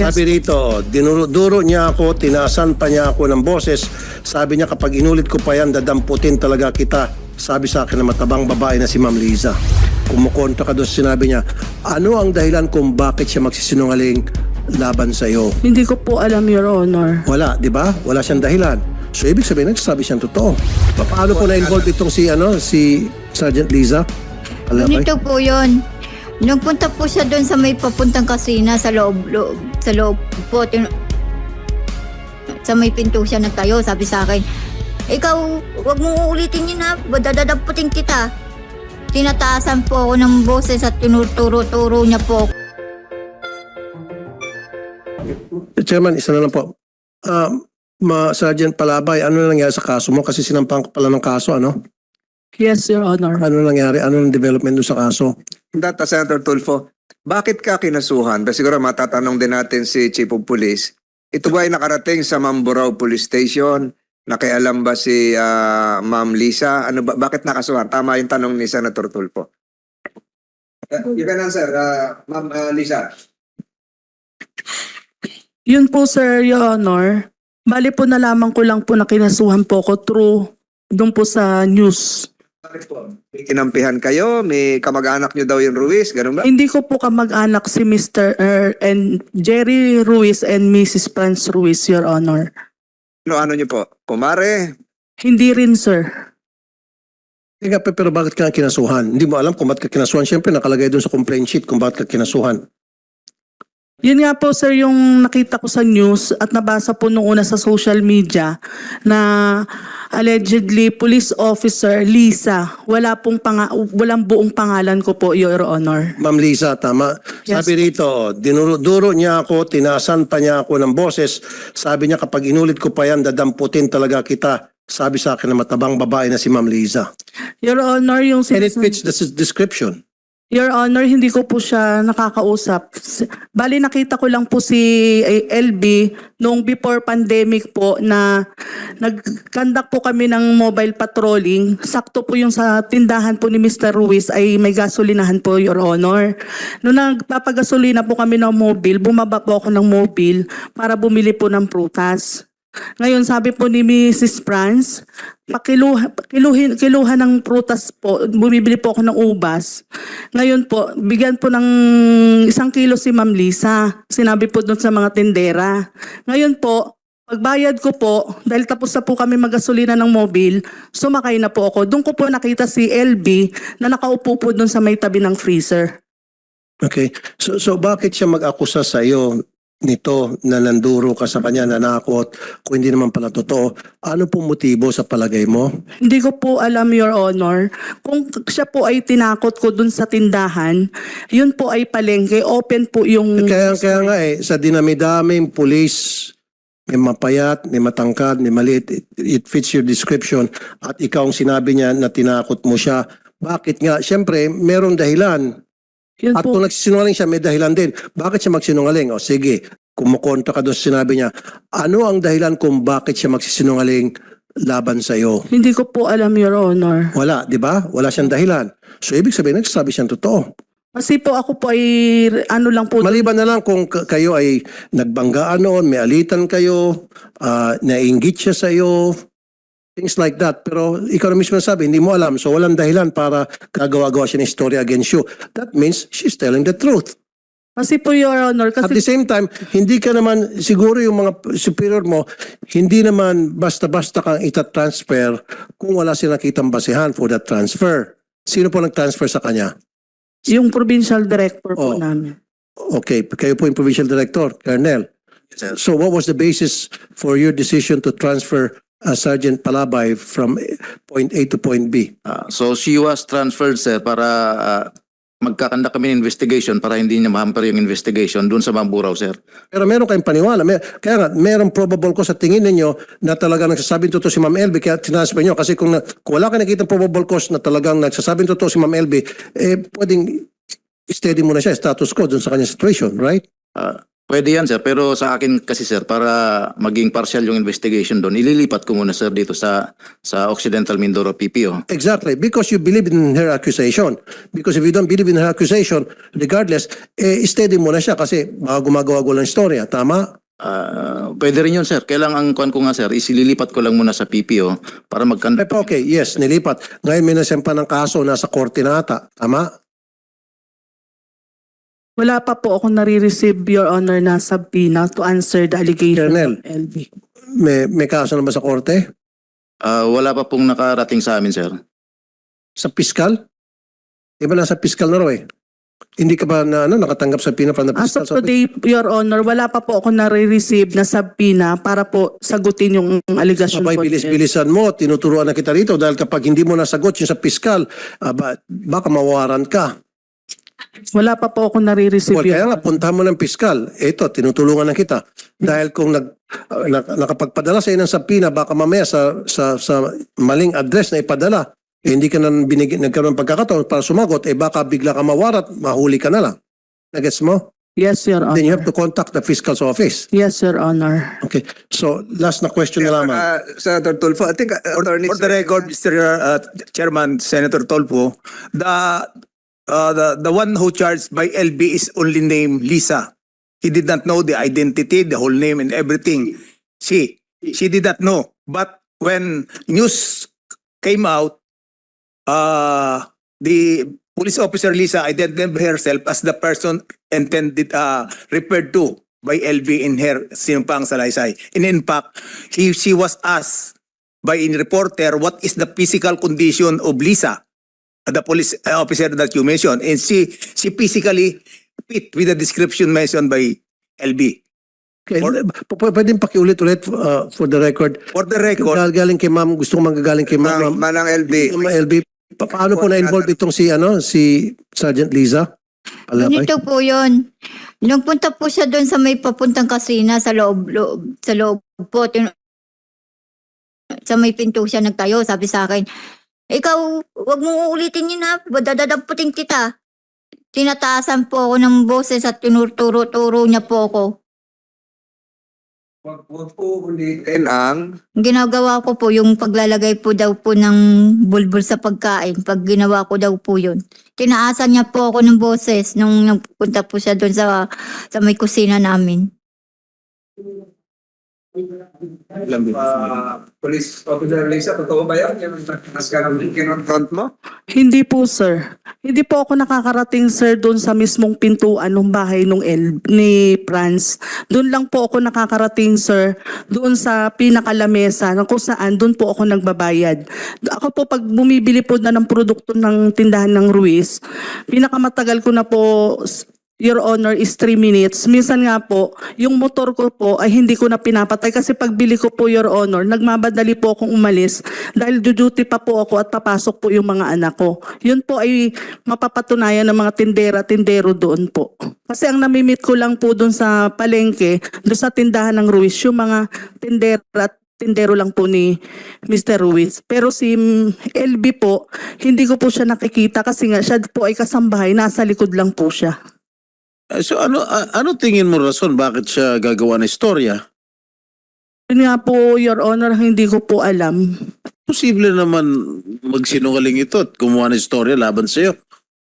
Yes. Sabi rito, dinuro niya ako, tinasan pa niya ako ng boses. Sabi niya kapag inulit ko pa yan, dadamputin talaga kita. Sabi sa akin na matabang babae na si Ma'am Liza. Kumukontra ka doon sa sinabi niya, ano ang dahilan kung bakit siya magsisinungaling laban sa iyo? Hindi ko po alam, Your Honor. Wala, di ba? Wala siyang dahilan. So ibig sabihin, nagsasabi siyang totoo. Pa- Paano po na-involve itong si, ano, si Sergeant Liza? Alam? Ganito po yun. Nung punta po siya doon sa may papuntang kasina sa loob, loob sa loob po, tin- sa may pinto siya nagtayo, sabi sa akin, ikaw, wag mong uulitin yun ha, dadadaputin kita. Tinataasan po ako ng boses at tinuturo-turo niya po. Chairman, isa na lang po. Ah, ma Sergeant Palabay, ano na nangyari sa kaso mo? Kasi sinampang ka pala ng kaso, ano? Yes, Your Honor. Ano nangyari? Ano ang development doon sa kaso? Data Senator Tulfo, bakit ka kinasuhan? Kasi siguro matatanong din natin si Chief of Police. Ito ba ay nakarating sa Mamburao Police Station? Nakialam ba si ah, Ma'am Lisa? Ano ba, bakit nakasuhan? Tama yung tanong ni Senator Tulfo. Uh, you can answer, uh, Ma'am uh, Lisa. Yun po, Sir, Your Honor. Bali po nalaman ko lang po na kinasuhan po ko through doon po sa news. May kinampihan kayo? May kamag-anak nyo daw yung Ruiz? Ganun ba? Hindi ko po kamag-anak si Mr. Er, and Jerry Ruiz and Mrs. Franz Ruiz, Your Honor. Ano, ano nyo po? Kumare? Hindi rin, sir. Teka, pe- pero bakit ka kinasuhan? Hindi mo alam kung bakit ka kinasuhan. Siyempre, nakalagay doon sa complaint sheet kung bakit ka kinasuhan. Yun nga po sir yung nakita ko sa news at nabasa po nung una sa social media na allegedly police officer Lisa wala pong panga, walang buong pangalan ko po your honor. Ma'am Lisa, tama. Yes. Sabi rito, dinuro niya ako, tinasan pa niya ako ng boses. Sabi niya kapag inulit ko pa yan, dadamputin talaga kita. Sabi sa akin na matabang babae na si Ma'am Liza. Your honor yung And it sinasabi- fits the s- description. Your Honor, hindi ko po siya nakakausap. Bali, nakita ko lang po si eh, LB noong before pandemic po na nag-conduct po kami ng mobile patrolling. Sakto po yung sa tindahan po ni Mr. Ruiz ay may gasolinahan po, Your Honor. Noong nagpapagasolina po kami ng mobile, bumaba po ako ng mobile para bumili po ng prutas. Ngayon, sabi po ni Mrs. Franz, pakiluha, kiluhin, kiluha ng prutas po, bumibili po ako ng ubas. Ngayon po, bigyan po ng isang kilo si Ma'am Lisa. Sinabi po doon sa mga tindera. Ngayon po, pagbayad ko po, dahil tapos na po kami magasolina ng mobil, sumakay na po ako. Doon ko po nakita si LB na nakaupo po doon sa may tabi ng freezer. Okay. So, so bakit siya mag-akusa sa iyo nito na nanduro ka sa kanya, nanakot, kung hindi naman pala totoo? Ano pong motibo sa palagay mo? Hindi ko po alam, Your Honor. Kung siya po ay tinakot ko doon sa tindahan, yun po ay palengke. Open po yung... Kaya, kaya nga eh, sa dinami-daming police, may mapayat, may matangkad, may maliit, it, it fits your description. At ikaw ang sinabi niya na tinakot mo siya. Bakit nga? Siyempre, merong dahilan. Yun At po. kung nagsisinungaling siya, may dahilan din. Bakit siya magsinungaling? O sige, kumukontra ka doon sa sinabi niya. Ano ang dahilan kung bakit siya magsisinungaling laban sa iyo? Hindi ko po alam, Your Honor. Wala, di ba? Wala siyang dahilan. So, ibig sabihin, nagsasabi siyang totoo. Kasi po ako po ay ano lang po. Maliban na lang kung kayo ay nagbanggaan noon, may alitan kayo, ah, nainggit siya sa iyo, things like that. Pero ikaw na mismo sabi, hindi mo alam. So walang dahilan para kagawa-gawa siya ng story against you. That means she's telling the truth. Kasi po, Your Honor, At the kasi same time, hindi ka naman, siguro yung mga superior mo, hindi naman basta-basta kang itatransfer kung wala silang nakitang basihan for that transfer. Sino po nag-transfer sa kanya? yung provincial director po Oh. namin. Okay, kayo po yung provincial director, Colonel. So what was the basis for your decision to transfer uh, Sergeant Palabay from point A to point B? Ah, so she was transferred sir para uh, magkakanda kami ng investigation para hindi niya mahamper yung investigation doon sa Mamburao sir. Pero meron kayong paniwala. May, kaya nga, meron probable ko sa tingin ninyo na talagang nagsasabing totoo si Ma'am LB kaya tinasper nyo. Kasi kung, na, kung wala kayo nakita probable cause na talagang nagsasabing totoo si Ma'am LB, eh pwedeng steady mo na siya, status quo dun sa kanyang situation, right? Ah, Pwede yan sir, pero sa akin kasi sir, para maging partial yung investigation doon, ililipat ko muna sir dito sa sa Occidental Mindoro PPO. Exactly, because you believe in her accusation. Because if you don't believe in her accusation, regardless, eh, steady mo na siya kasi baka gumagawa-gawa ng istorya. Tama? Ah, pwede rin yun sir. Kailang ang kuan ko nga sir, isililipat ko lang muna sa PPO para magkanda. Eh, Okay, yes, nilipat. Ngayon may nasempa ng kaso, nasa korte na ata. Tama? Wala pa po ako nare-receive, Your Honor, na subpoena to answer the allegation Colonel. of LB. May, may kaso na ba sa korte? Ah, wala pa pong nakarating sa amin sir. Sa piskal? Di ba nasa piskal na raw eh? Hindi ka ba na, ano, nakatanggap sa pina from the As piskal? of today, Your Honor, wala pa po ako nare-receive na subpoena para po sagutin yung allegation Sabay po. ni LB. bilis-bilisan mo, tinuturuan na kita rito dahil kapag hindi mo nasagot yung sa piskal, ah, ba- baka mawaran ka. Wala pa po ako nare-receive. Well, kaya nga, puntahan mo ng piskal. Ito, tinutulungan na kita. Dahil kung nag, uh, nak- nakapagpadala sa ng sapina, baka mamaya sa, sa, sa maling address na ipadala, eh, hindi ka na binig, nagkaroon ng pagkakataon para sumagot, eh baka bigla ka mawarat, mahuli ka na lang. Nagets mo? Yes, Your Then you Honor. have to contact the fiscal's office. Yes, Your Honor. Okay. So, last na question na lamang. Uh, Senator Tulfo, I think uh, Attorney For the record, Mr. Uh, Chairman, Senator Tolpo, the, uh, the, the one who charged by LB is only named Lisa. He did not know the identity, the whole name and everything. She, she did not know. But when news came out, uh, the police officer Lisa identified herself as the person intended, uh, referred to by LB in her sinumpang salaysay. And in fact, he, she was asked by a reporter what is the physical condition of Lisa, the police officer that you mentioned, and she she physically fit with the description mentioned by LB. Okay. Or- P- p- Pwedeng pakiulit-ulit uh, for the record. For the record, Galing kay ma'am, gusto ko manggagaling kay Manang, ma'am. Manang LB. Ma'am LB, pa- paano po na-involve itong si, ano, si Sergeant Liza? Alabay? Ganito po yun. Nung punta po siya doon sa may papuntang kasina sa loob, loob sa loob po, tin- sa may pinto siya nagtayo, sabi sa akin, ikaw, wag mong uulitin yun ha, dadadaputin kita. Tinataasan po ako ng boses at tinuturo-turo niya po ako. Wag wag po ulitin Ang ginagawa ko po, yung paglalagay po daw po ng bulbul sa pagkain, pag ginawa ko daw po yun. Tinaasan niya po ako ng boses nung nagpunta po siya doon sa, sa may kusina namin. Uh, police officer Lisa, totoo ba yan? Yung nas ka ng kinonfront mo? Hindi po, sir. Hindi po ako nakakarating, sir, doon sa mismong pintuan ng bahay nung El ni Franz. Doon lang po ako nakakarating, sir, doon sa pinakalamesa na kung saan doon po ako nagbabayad. Ako po, pag bumibili po na ng produkto ng tindahan ng Ruiz, pinakamatagal ko na po, Your Honor, is 3 minutes. Minsan nga po, yung motor ko po ay hindi ko na pinapatay kasi pagbili ko po, Your Honor, nagmamadali po akong umalis dahil duty pa po ako at papasok po yung mga anak ko. Yun po ay mapapatunayan ng mga tindera, tindero doon po. Kasi ang namimit ko lang po doon sa palengke, doon sa tindahan ng Ruiz, yung mga tindera at tindero lang po ni Mr. Ruiz. Pero si LB po, hindi ko po siya nakikita kasi nga siya po ay kasambahay, nasa likod lang po siya. Eh, So ano a- ano tingin mo rason bakit siya gagawa ng istorya? Yun nga po, Your Honor, hindi ko po alam. Posible naman magsinungaling ito at gumawa ng istorya laban sa iyo.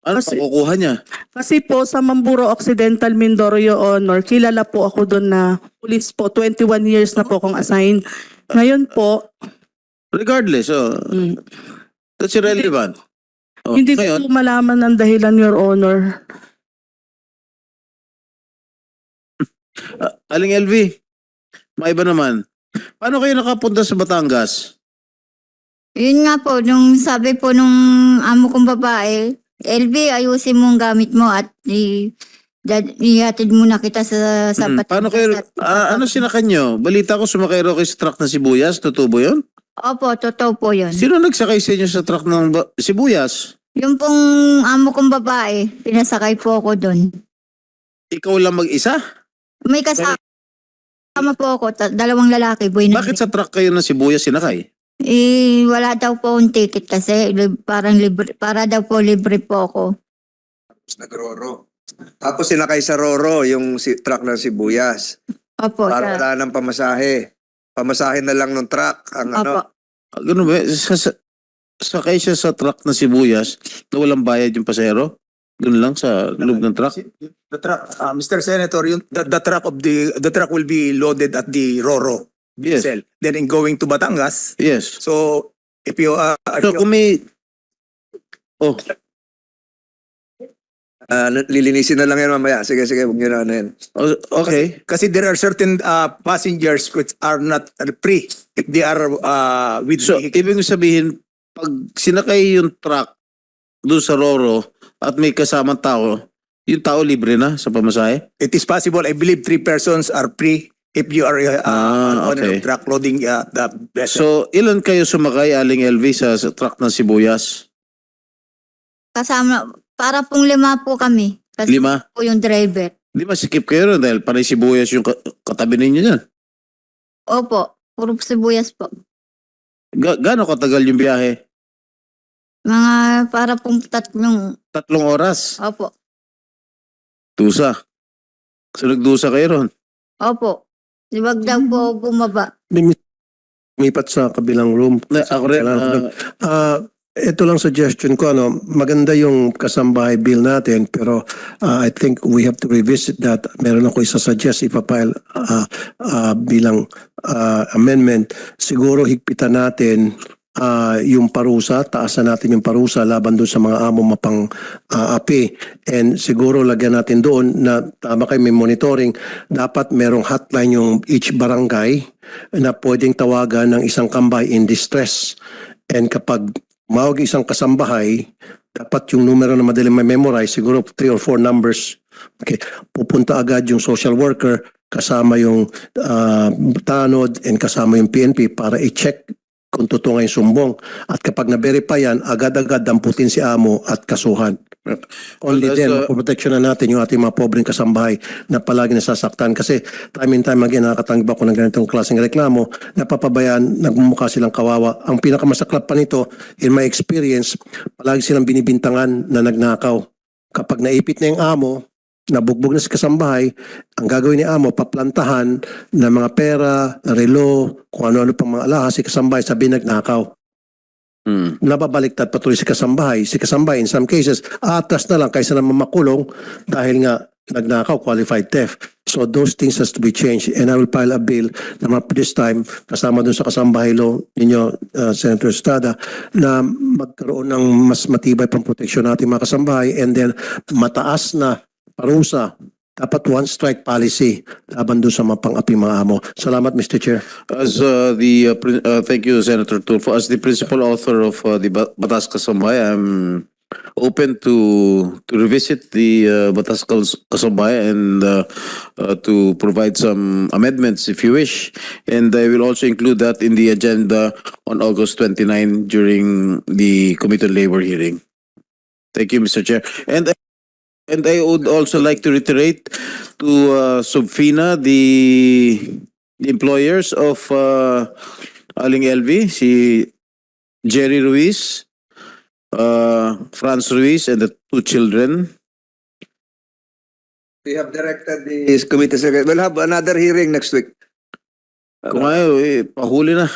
Ano Kasi- makukuha niya? Kasi po sa Mamburo Occidental Mindoro, Your Honor, kilala po ako doon na police po. 21 years na po akong assigned. Ngayon po, Regardless, oh, mm, that's irrelevant. Oh, hindi ko ngayon, po malaman ang dahilan, Your Honor. Ah, Aling LV, maiba naman. Paano kayo nakapunta sa Batangas? Yun nga po, nung sabi po nung amo kong babae, LB, ayusin mo ang gamit mo at i, dad, ihatid muna kita sa sa Hmm, paano kayo, at- ah, ano sinakan nyo? Balita ko sumakay raw kayo sa truck ng sibuyas, totoo ba yun? Opo, totoo po yun. Sino nagsakay sa inyo sa truck ng ba- sibuyas? Yung pong amo kong babae, pinasakay po ako doon. Ikaw lang mag-isa? May kasama po ako, ta- dalawang lalaki, boy na. Bakit sa truck kayo ng sibuyas sinakay? Eh, wala daw po akong ticket kasi lib- parang libre, para daw po libre po ako. Nagroro. Tapos sinakay sa Roro yung si, truck ng sibuyas. Opo, Para sa, wala nang pamasahe. Pamasahe na lang ng truck. Ang opo. ano, Ah, Ganun ba? Sa, sa, sakay siya sa truck na sibuyas na walang bayad yung pasahero? Doon lang sa loob ng truck? The truck, uh, Mr. Senator, yung, the, the truck of the, the truck will be loaded at the Roro Yes. cell. Then in going to Batangas, Yes. so if you, uh, if So you- kung may... Oh, ah, lilinisin na lang yan mamaya. Sige, sige, huwag nyo na ano yan. oh, okay. kasi there are certain uh, passengers which are not uh, free if they are uh, with So, vehicle. ibig sabihin, pag sinakay yung truck doon sa Roro at may kasamang tao, yung tao libre na sa pamasahe? It is possible, I believe three persons are free if you are uh, Ah, owner okay. of truck loading uh, the vessel. So, ilan kayo sumakay, Aling LV, sa, sa truck ng sibuyas? Kasama, para pong lima po kami. Kasi Lima? po yung driver. Di ba sikip kayo ron dahil panay sibuyas yung ka- katabi ninyo dyan? Opo, puro sibuyas po. Ga- gaano katagal yung biyahe? Mga para pong tatlong, Tatlong oras. opo, Dusa. So, nagdusa kayo ron? opo. Di wag daw po bumaba. Lumipat sa kabilang room. Na, ako rin, ah, Ah, ito lang suggestion ko ano, maganda yung kasambahay bill natin pero ah, I think we have to revisit that. Meron ako isa-suggest ipapile ah, ah, bilang ah, amendment. Siguro higpitan natin ah, yung parusa, taasan natin yung parusa laban doon sa mga amo mapang ah, api. And siguro lagyan natin doon na tama kayo may monitoring, dapat merong hotline yung each barangay na pwedeng tawagan ng isang kambay in distress. And kapag mawag isang kasambahay, dapat yung numero na madaling may memorize, siguro three or four numbers. Okay. Pupunta agad yung social worker, kasama yung ah, tanod, and kasama yung PNP para i-check kung totoo nga yung sumbong. At kapag na-verify yan, agad-agad damputin si amo at kasuhan. Only then, that's, uh, maproteksyon na natin yung ating mga pobreng kasambahay na palagi nasasaktan. Kasi time and time again, nakakatanggap ako ng ganitong klaseng reklamo, napapabayaan, nagmumukha silang kawawa. Ang pinakamasaklap pa nito, in my experience, palagi silang binibintangan na nagnakaw. Kapag naipit na yung amo, nabugbog na si kasambahay, ang gagawin ni amo, paplantahan ng mga pera, relo, kung ano-ano pang mga alahas, si kasambahay sabi nagnakaw hmm. nababaliktad patuloy si kasambahay. Si kasambahay in some cases, atras na lang kaysa naman makulong dahil nga nagnakaw, qualified theft. So those things has to be changed and I will file a bill na this time kasama dun sa kasambahay law ninyo, uh, Senator Estrada, na magkaroon ng mas matibay pang proteksyon natin mga kasambahay and then mataas na parusa dapat one strike policy laban doon sa mga pang-api mga amo. Salamat Mr. Chair. As uh, the, uh, uh, thank you, Senator Tulfo. As the principal author of uh, the Ba- Batas Kasambay, I'm open to to revisit the uh, Batas Kas- Kasambay and uh, uh, to provide some amendments if you wish. And I will also include that in the agenda on August 29 during the Committee on Labor hearing. Thank you, Mr. Chair. And and I would also like to reiterate to uh, Subfina the the employers of uh, Aling LV, si Jerry Ruiz, uh, Franz Ruiz, and the two children. We have directed the committee secretary. We'll have another hearing next week. Kung ayaw, eh, pahuli na.